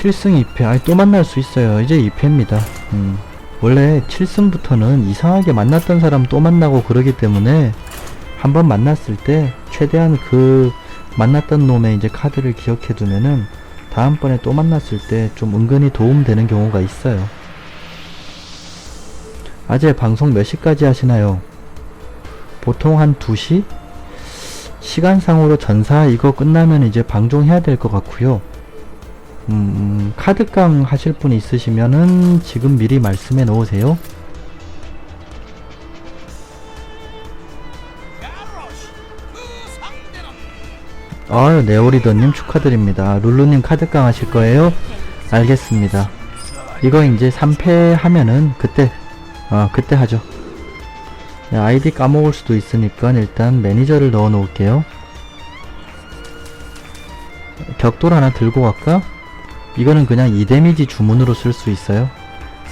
7승 2패. 아니, 또 만날 수 있어요. 이제 2패입니다. 음. 원래 7승부터는 이상하게 만났던 사람 또 만나고 그러기 때문에 한번 만났을 때 최대한 그 만났던 놈의 이제 카드를 기억해 두면은 다음번에 또 만났을 때 좀 은근히 도움되는 경우가 있어요. 아재 방송 몇 시까지 하시나요? 보통 한 2시? 시간상으로 전사 이거 끝나면 이제 방종해야 될 것 같고요. 음, 카드깡 하실 분 있으시면은 지금 미리 말씀해 놓으세요. 아유, 네오리더님 축하드립니다. 룰루님 카드깡 하실 거예요? 알겠습니다. 이거 이제 3패 하면은 그때, 어, 그때 하죠. 네, 아이디 까먹을 수도 있으니까 일단 매니저를 넣어 놓을게요. 격돌 하나 들고 갈까? 이거는 그냥 2데미지 주문으로 쓸 수 있어요.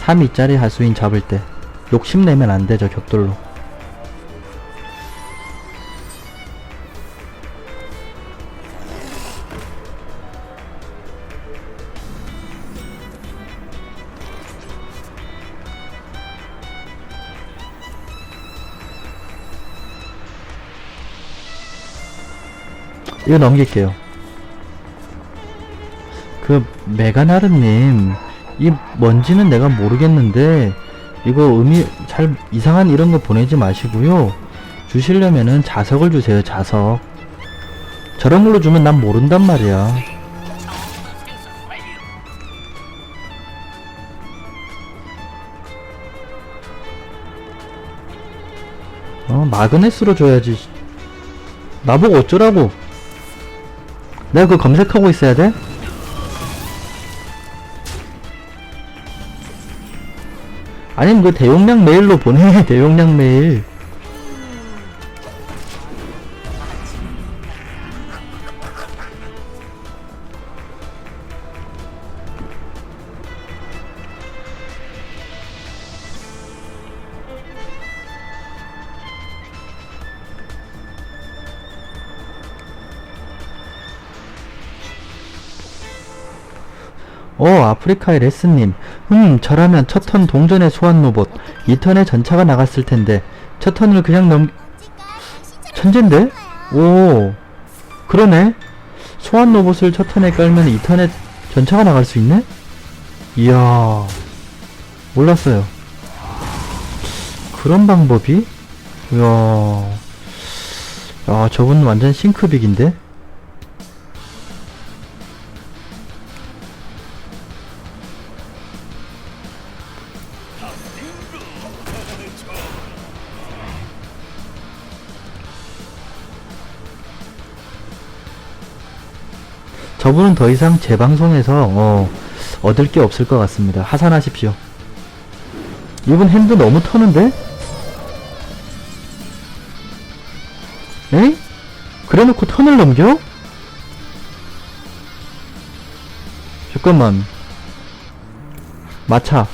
3위짜리 하수인 잡을 때. 욕심내면 안 되죠, 격돌로. 이거 넘길게요. 그 메가나르님 이 뭔지는 내가 모르겠는데 이거 의미 잘 이상한 이런 거 보내지 마시고요. 주시려면은 자석을 주세요 자석. 저런 걸로 주면 난 모른단 말이야. 어 마그네스로 줘야지. 나보고 어쩌라고. 내가 그거 검색하고 있어야 돼? 아니면 그 대용량 메일로 보내 대용량 메일 어 아프리카의 레스님 음 저라면 첫 턴 동전의 소환 로봇 2턴에 전차가 나갔을 텐데 첫 턴을 그냥 넘 천재인데? 오 그러네 소환 로봇을 첫 턴에 깔면 2턴에 전차가 나갈 수 있네? 이야 몰랐어요 그런 방법이? 이야 야 저분 완전 싱크빅인데? 저분은 더 이상 제 방송에서 어, 얻을 게 없을 것 같습니다. 하산하십시오. 이분 핸드 너무 터는데? 에? 그래놓고 턴을 넘겨? 잠깐만. 마차.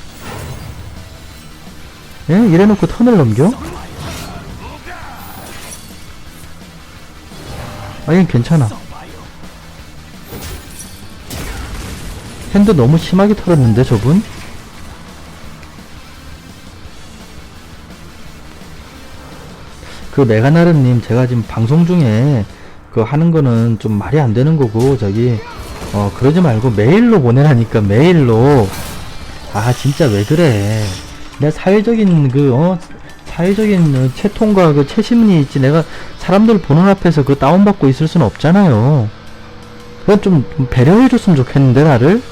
에? 이래놓고 턴을 넘겨? 아니 괜찮아. 핸드 너무 심하게 털었는데 저분? 그 메가나르님 제가 지금 방송 중에 그 하는 거는 좀 말이 안 되는 거고 저기 어 그러지 말고 메일로 보내라니까 메일로. 아 진짜 왜 그래? 내가 사회적인 그 어? 사회적인 어, 채통과 그 채심이 있지. 내가 사람들 보는 앞에서 그 다운받고 있을 수는 없잖아요. 그건 좀 배려해 줬으면 좋겠는데 나를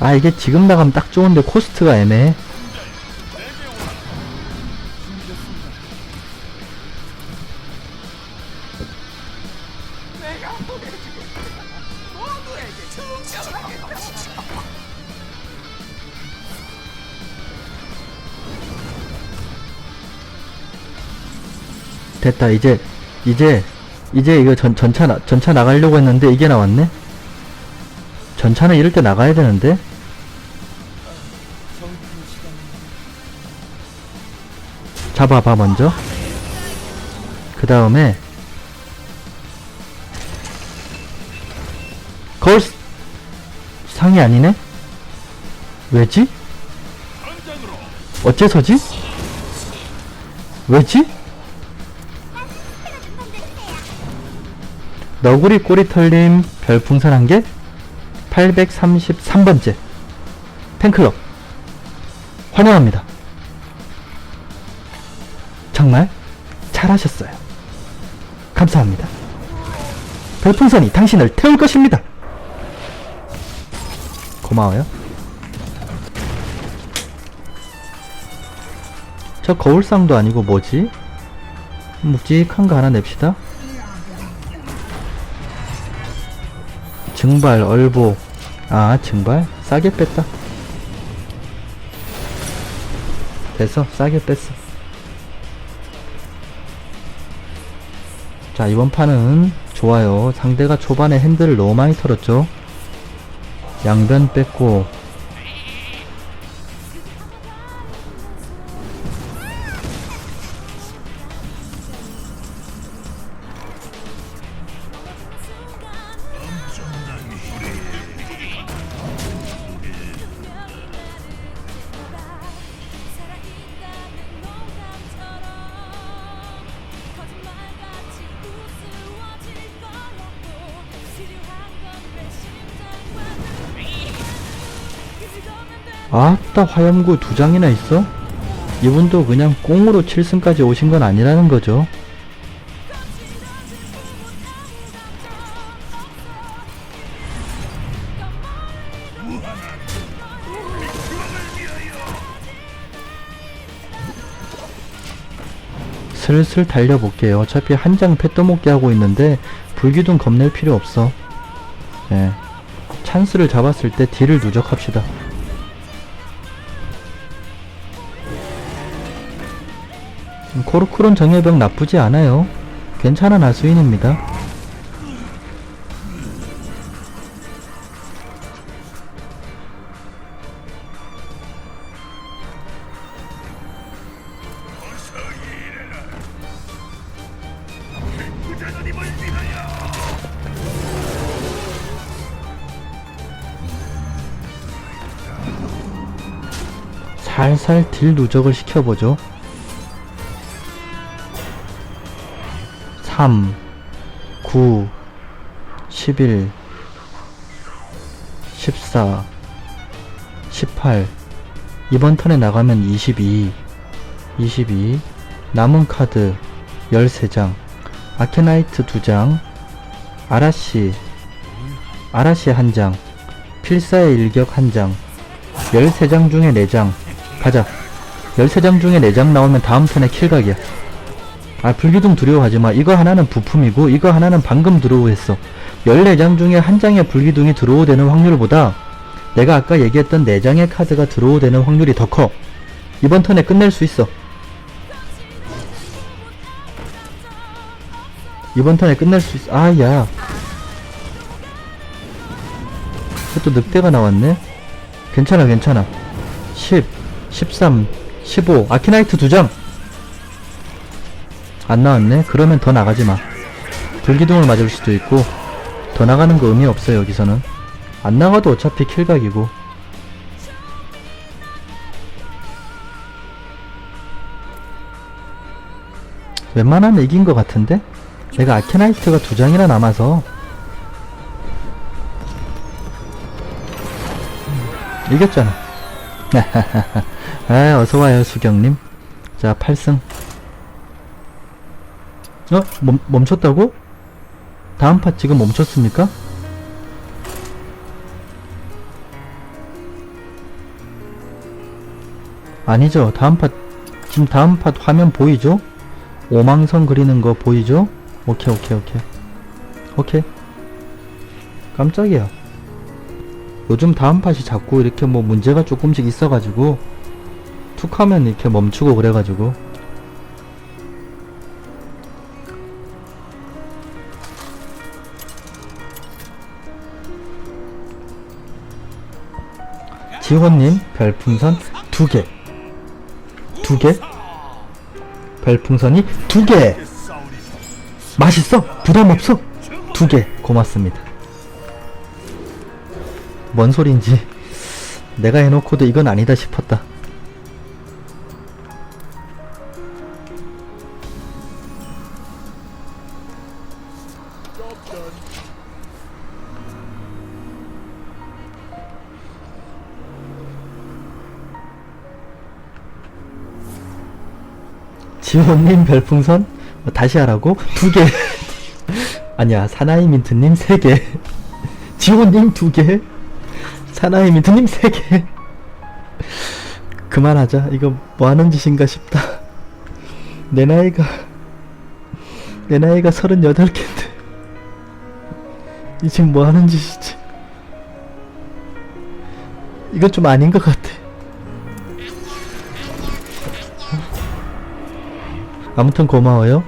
아 이게 지금 나가면 딱 좋은데 코스트가 애매해. 됐다 이제 이제 이제 이거 전, 전차 나, 전차 나가려고 했는데 이게 나왔네? 전차는 이럴 때 나가야 되는데 잡아봐 먼저 그 다음에 거울 스- 상이 아니네? 왜지? 어째서지? 왜지? 너구리 꼬리털님 별풍선 한 개? 833번째 팬클럽 환영합니다. 정말 잘하셨어요. 감사합니다. 별풍선이 당신을 태울 것입니다. 고마워요. 저 거울상도 아니고 뭐지? 묵직한 거 하나 냅시다. 증발, 얼보. 아, 증발? 싸게 뺐다. 됐어. 싸게 뺐어. 자, 이번 판은 좋아요. 상대가 초반에 핸들을 너무 많이 털었죠. 양변 뺐고. 아따, 화염구 두 장이나 있어? 이분도 그냥 꽁으로 7승까지 오신 건 아니라는 거죠. 슬슬 달려볼게요. 어차피 한 장 패 떠먹게 하고 있는데 불기둥 겁낼 필요 없어. 예. 찬스를 잡았을 때 딜을 누적합시다. 코르크론 정예병 나쁘지 않아요. 괜찮은 아수인입니다. 살살 딜 누적을 시켜보죠. 3, 9, 11, 14, 18. 이번 턴에 나가면 22, 22. 남은 카드 13장. 아케나이트 2장. 아라시, 아라시 1장. 필사의 일격 1장. 13장 중에 4장. 가자. 13장 중에 4장 나오면 다음 턴에 킬각이야. 아 불기둥 두려워하지마. 이거 하나는 부품이고 이거 하나는 방금 들어오했어. 14장 중에 한 장의 불기둥이 들어오되는 확률보다 내가 아까 얘기했던 4장의 카드가 들어오되는 확률이 더 커. 이번 턴에 끝낼 수 있어. 이번 턴에 끝낼 수 있어. 아야. 또 늑대가 나왔네. 괜찮아 괜찮아. 10 13 15 아키나이트 2장 안 나왔네? 그러면 더 나가지 마. 불기둥을 맞을 수도 있고, 더 나가는 거 의미 없어, 여기서는. 안 나가도 어차피 킬각이고. 웬만하면 이긴 것 같은데? 내가 아케나이트가 두 장이나 남아서. 음, 이겼잖아. 아, 어서와요, 수경님. 자, 8승. 어? 멈, 멈췄다고? 다음 팟 지금 멈췄습니까? 아니죠. 다음 팟, 지금 다음 팟 화면 보이죠? 오망성 그리는 거 보이죠? 오케이, 오케이, 오케이. 오케이. 깜짝이야. 요즘 다음 팟이 자꾸 이렇게 뭐 문제가 조금씩 있어가지고, 툭 하면 이렇게 멈추고 그래가지고. 지호님 별풍선 두 개. 두 개? 별풍선이 두 개. 맛있어? 부담 없어? 두 개. 고맙습니다. 뭔 소린지 내가 해놓고도 이건 아니다 싶었다. 지호님 별풍선 어, 다시 하라고 두 개. 아니야 사나이 민트님 세 개. 지호님 두 개. 사나이 민트님 세 개. 그만하자. 이거 뭐 하는 짓인가 싶다. 내 나이가 내 나이가 서른여덟 개인데 이 지금 뭐 하는 짓이지? 이건 좀 아닌 것 같아. 아무튼 고마워요.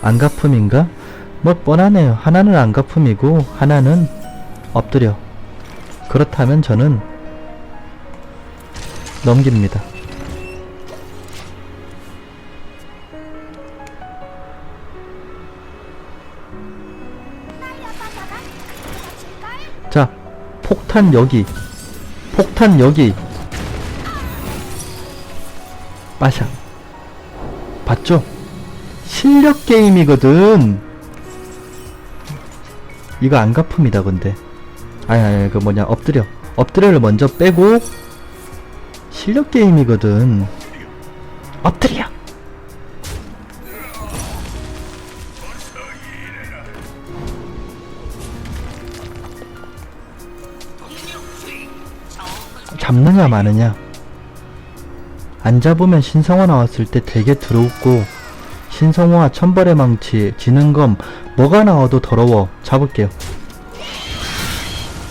안가품인가? 뭐 뻔하네요. 하나는 안가품이고 하나는 엎드려. 그렇다면 저는 넘깁니다. 폭탄 여기. 폭탄 여기. 빠샤. 봤죠? 실력 게임이거든. 이거 안가품이다, 근데. 아니, 아니, 그 뭐냐, 엎드려. 엎드려를 먼저 빼고, 실력 게임이거든. 엎드려! 잡느냐 마느냐. 안 잡으면 신성화 나왔을 때 되게 더럽고 신성화 천벌의 망치 지능검 뭐가 나와도 더러워. 잡을게요.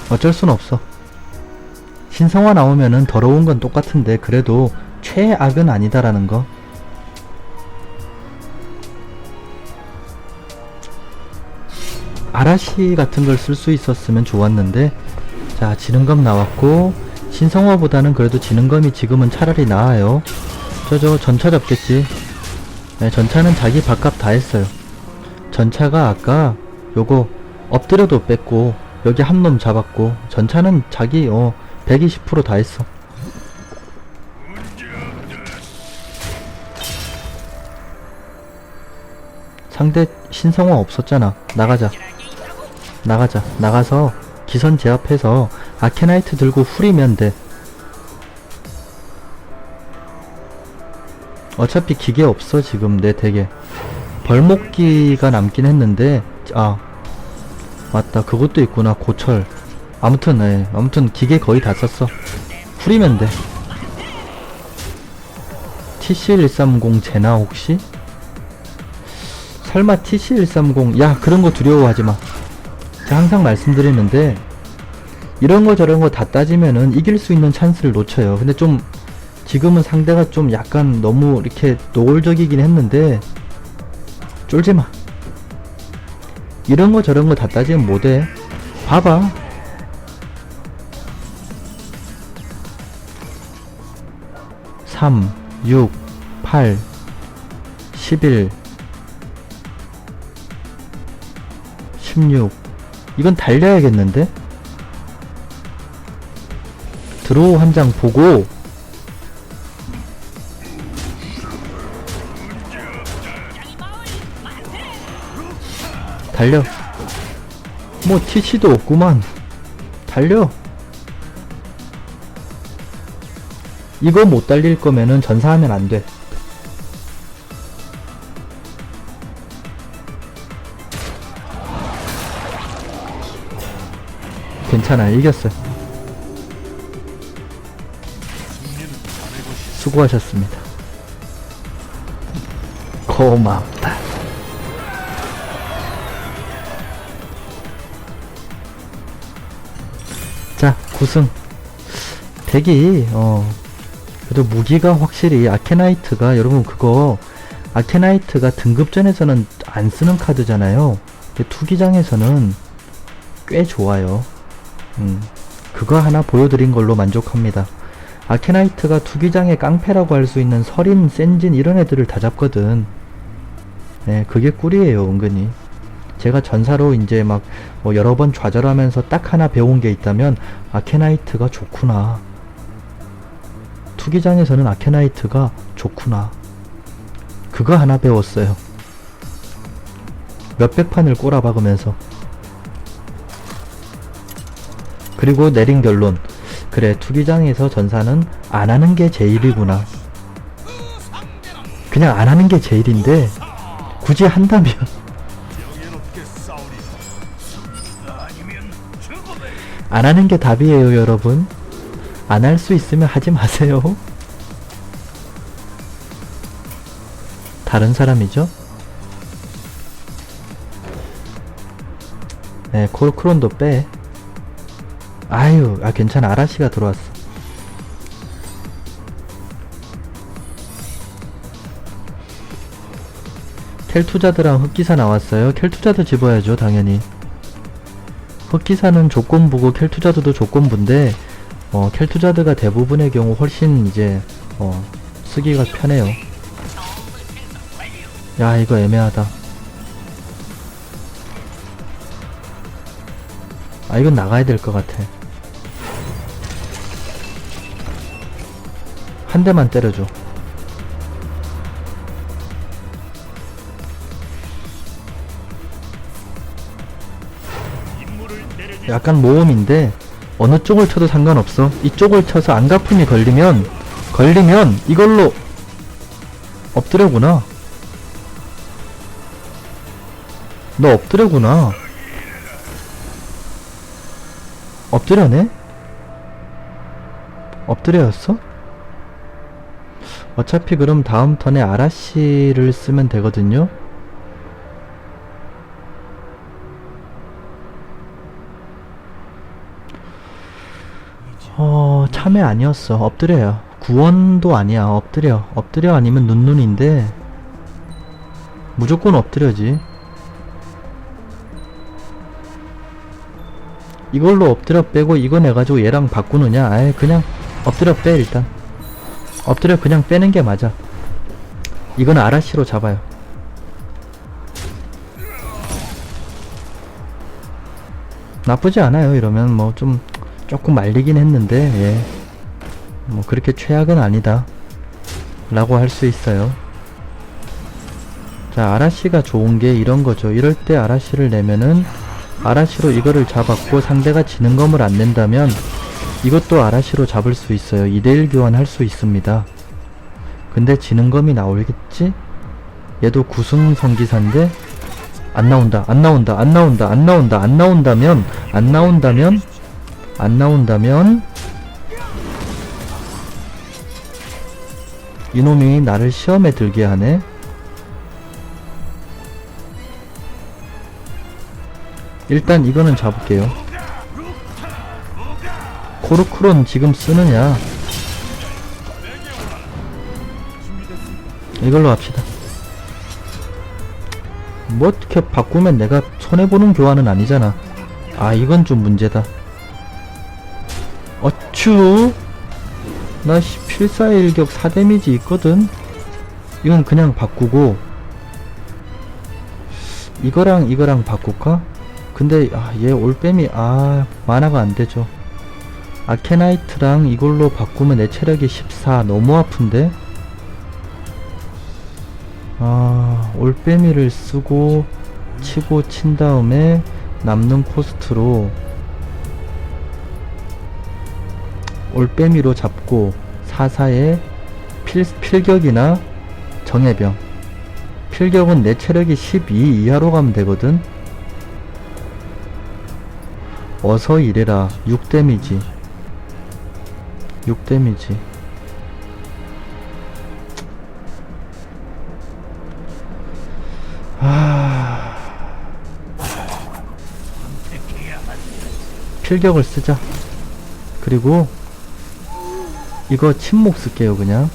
어쩔 순 없어. 신성화 나오면은 더러운 건 똑같은데 그래도 최악은 아니다라는 거. 아라시 같은 걸 쓸 수 있었으면 좋았는데 자 지능검 나왔고 신성화보다는 그래도 지능검이 지금은 차라리 나아요. 저저 전차 잡겠지. 네, 전차는 자기 밥값 다 했어요. 전차가 아까 요거 엎드려도 뺐고 여기 한 놈 잡았고 전차는 자기 어 120%다 했어. 상대 신성화 없었잖아. 나가자. 나가자. 나가서 기선 제압해서 아케나이트 들고 후리면 돼. 어차피 기계 없어 지금 내 덱에. 벌목기가 남긴 했는데 아 맞다. 그것도 있구나 고철. 아무튼 네 아무튼 기계 거의 다 썼어. 후리면 돼. TC130 제나 혹시? 설마 TC130 야 그런 거 두려워하지마 제가 항상 말씀드리는데 이런 거 저런 거 다 따지면은 이길 수 있는 찬스를 놓쳐요. 근데 좀 지금은 상대가 좀 약간 너무 이렇게 노골적이긴 했는데 쫄지마. 이런 거 저런 거 다 따지면 못해. 봐봐. 삼, 육, 팔, 십일, 십육. 이건 달려야겠는데? 드로우 한 장 보고. 달려. 뭐 TC도 없구만. 달려. 이거 못 달릴 거면은 전사하면 안돼 괜찮아 이겼어 수고하셨습니다 고맙다 자, 9승. 덱이, 어, 그래도 무기가 확실히 아케나이트가, 여러분 그거, 아케나이트가 등급전에서는 안 쓰는 카드잖아요. 투기장에서는 꽤 좋아요. 음, 그거 하나 보여드린 걸로 만족합니다. 아케나이트가 투기장의 깡패라고 할 수 있는 서린, 센진 이런 애들을 다 잡거든. 네, 그게 꿀이에요, 은근히. 제가 전사로 이제 막 뭐 여러 번 좌절하면서 딱 하나 배운 게 있다면 아케나이트가 좋구나. 투기장에서는 아케나이트가 좋구나. 그거 하나 배웠어요. 몇백 판을 꼬라박으면서. 그리고 내린 결론. 그래, 투기장에서 전사는 안 하는 게 제일이구나. 그냥 안 하는 게 제일인데, 굳이 한다면, 안 하는 게 답이에요, 여러분. 안 할 수 있으면 하지 마세요. 다른 사람이죠? 네, 콜크론도 빼. 아유, 아, 괜찮아. 아라시가 들어왔어. 켈투자드랑 흑기사 나왔어요. 켈투자드 집어야죠, 당연히. 흑기사는 조건부고 켈투자드도 조건부인데, 어, 켈투자드가 대부분의 경우 훨씬 이제, 어, 쓰기가 편해요. 야, 이거 애매하다. 아, 이건 나가야 될 것 같아. 한 대만 때려줘. 약간 모험인데, 어느 쪽을 쳐도 상관없어. 이쪽을 쳐서 안가품이 걸리면, 걸리면 이걸로 엎드려구나. 너 엎드려구나. 엎드려네? 엎드려였어? 어차피 그럼 다음 턴에 아라씨를 쓰면 되거든요? 어, 참회 아니었어. 엎드려요. 구원도 아니야. 엎드려. 엎드려 아니면 눈눈인데, 무조건 엎드려지. 이걸로 엎드려 빼고 이거 내가지고 얘랑 바꾸느냐? 아예 그냥 엎드려 빼 일단. 엎드려 그냥 빼는 게 맞아. 이건 아라시로 잡아요. 나쁘지 않아요. 이러면 뭐 좀 조금 말리긴 했는데 예. 뭐 그렇게 최악은 아니다. 라고 할 수 있어요. 자, 아라시가 좋은 게 이런 거죠. 이럴 때 아라시를 내면은 아라시로 이거를 잡았고 상대가 지는 검을 안 낸다면 이것도 아라시로 잡을 수 있어요. 2대1 교환할 수 있습니다. 근데 지는 검이 나오겠지? 얘도 구승 성기사인데 안 나온다 안 나온다 안 나온다 안 나온다 안 나온다면 안 나온다면 안 나온다면 이놈이 나를 시험에 들게 하네 일단 이거는 잡을게요. 코르크론 지금 쓰느냐? 이걸로 합시다. 뭐 어떻게 바꾸면 내가 손해보는 교환은 아니잖아. 아 이건 좀 문제다. 어쭈 나 씨, 필사일격 4데미지 있거든? 이건 그냥 바꾸고 이거랑 이거랑 바꿀까? 근데 아, 얘 올빼미 아 만화가 안되죠. 아케나이트랑 이걸로 바꾸면 내 체력이 14 너무 아픈데? 아 올빼미를 쓰고 치고 친 다음에 남는 코스트로 올빼미로 잡고 사사에 필, 필격이나 정예병. 필격은 내 체력이 12 이하로 가면 되거든 어서 이래라. 6 데미지. 6 데미지. 아 필격을 쓰자. 그리고 이거 침묵 쓸게요 그냥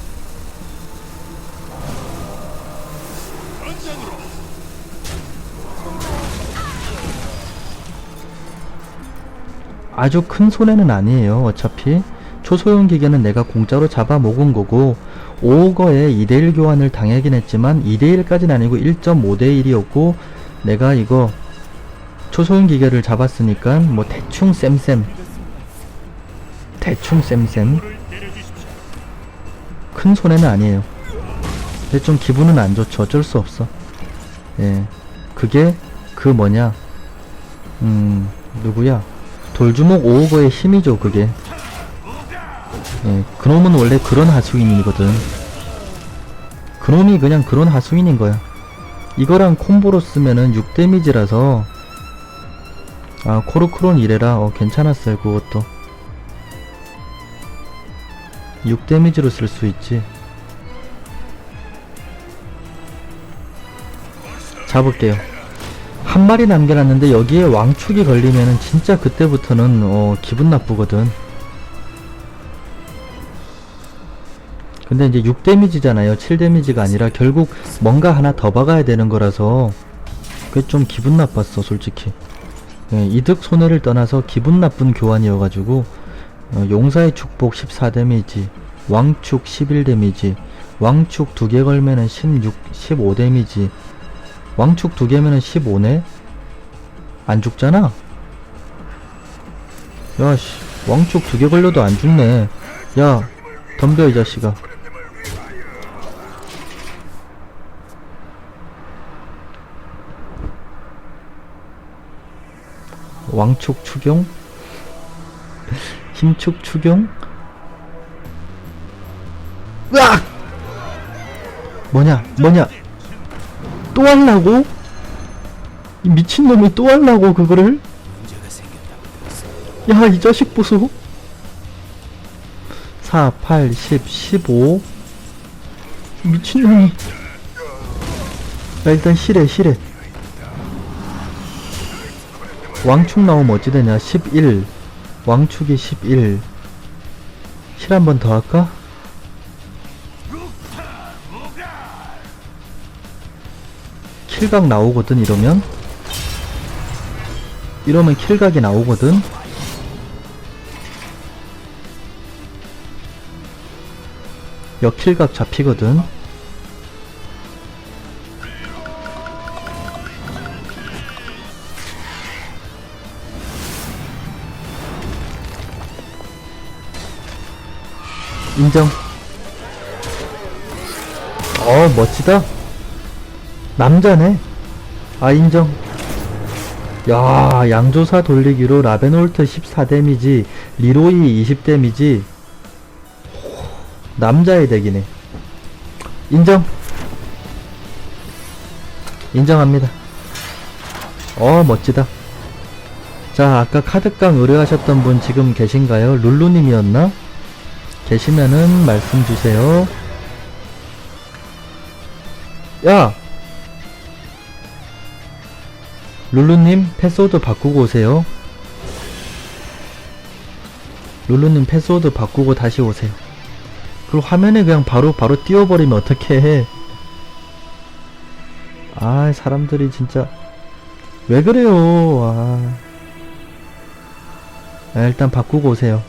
아주 큰 손해는 아니에요. 어차피 초소형 기계는 내가 공짜로 잡아 먹은 거고 5억어에 2대1 교환을 당하긴 했지만 2대1까지는 아니고 1.5대1이었고 내가 이거 초소형 기계를 잡았으니까 뭐 대충 쌤쌤 대충 쌤쌤 큰 손해는 아니에요. 근데 좀 기분은 안 좋죠. 어쩔 수 없어. 예. 그게 그 뭐냐 음 누구야 돌주먹 5억어의 힘이죠 그게. 예, 그놈은 원래 그런 하수인이거든. 그놈이 그냥 그런 하수인인 거야. 이거랑 콤보로 쓰면은 6데미지라서 아 코르크론 이래라. 어 괜찮았어요 그것도. 6데미지로 쓸 수 있지. 잡을게요 한 마리 남겨놨는데 여기에 왕축이 걸리면은 진짜 그때부터는 어 기분 나쁘거든. 근데 이제 6데미지잖아요. 7데미지가 아니라 결국 뭔가 하나 더 박아야 되는 거라서 그게 좀 기분 나빴어 솔직히. 예, 이득 손해를 떠나서 기분 나쁜 교환이어가지고 어, 용사의 축복 14데미지 왕축 11데미지 왕축 두 개 걸면은 16, 15데미지 왕축 두 개면은 15네? 안 죽잖아? 야씨 왕축 두 개 걸려도 안 죽네 야 덤벼 이 자식아 왕축 추경? 힘축 추경? 으악! 뭐냐 뭐냐 또 하려고? 이 미친놈이 또 하려고 그거를? 야 이 자식 보소. 4, 8, 10, 15 미친놈이. 야 일단 실해 실해. 왕축 나오면 어찌 되냐? 11 왕축이 11 실 한 번 더 할까? 킬각 나오거든 이러면? 이러면 킬각이 나오거든? 역킬각 잡히거든? 인정. 어 멋지다 남자네. 아 인정. 야 양조사 돌리기로 라베놀트 14데미지 리로이 20데미지. 남자의 덱이네. 인정. 인정합니다. 어 멋지다. 자 아까 카드깡 의뢰하셨던 분 지금 계신가요? 룰루님이었나? 계시면은 말씀 주세요. 야 룰루님 패스워드 바꾸고 오세요 룰루님 패스워드 바꾸고 다시 오세요 그리고 화면에 그냥 바로 바로 띄워버리면 어떻게 해? 아 사람들이 진짜 왜 그래요? 아. 아, 일단 바꾸고 오세요.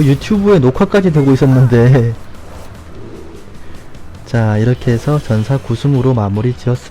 그 유튜브에 녹화까지 되고 있었는데 자 이렇게 해서 전사 9승으로 마무리 지었습니다.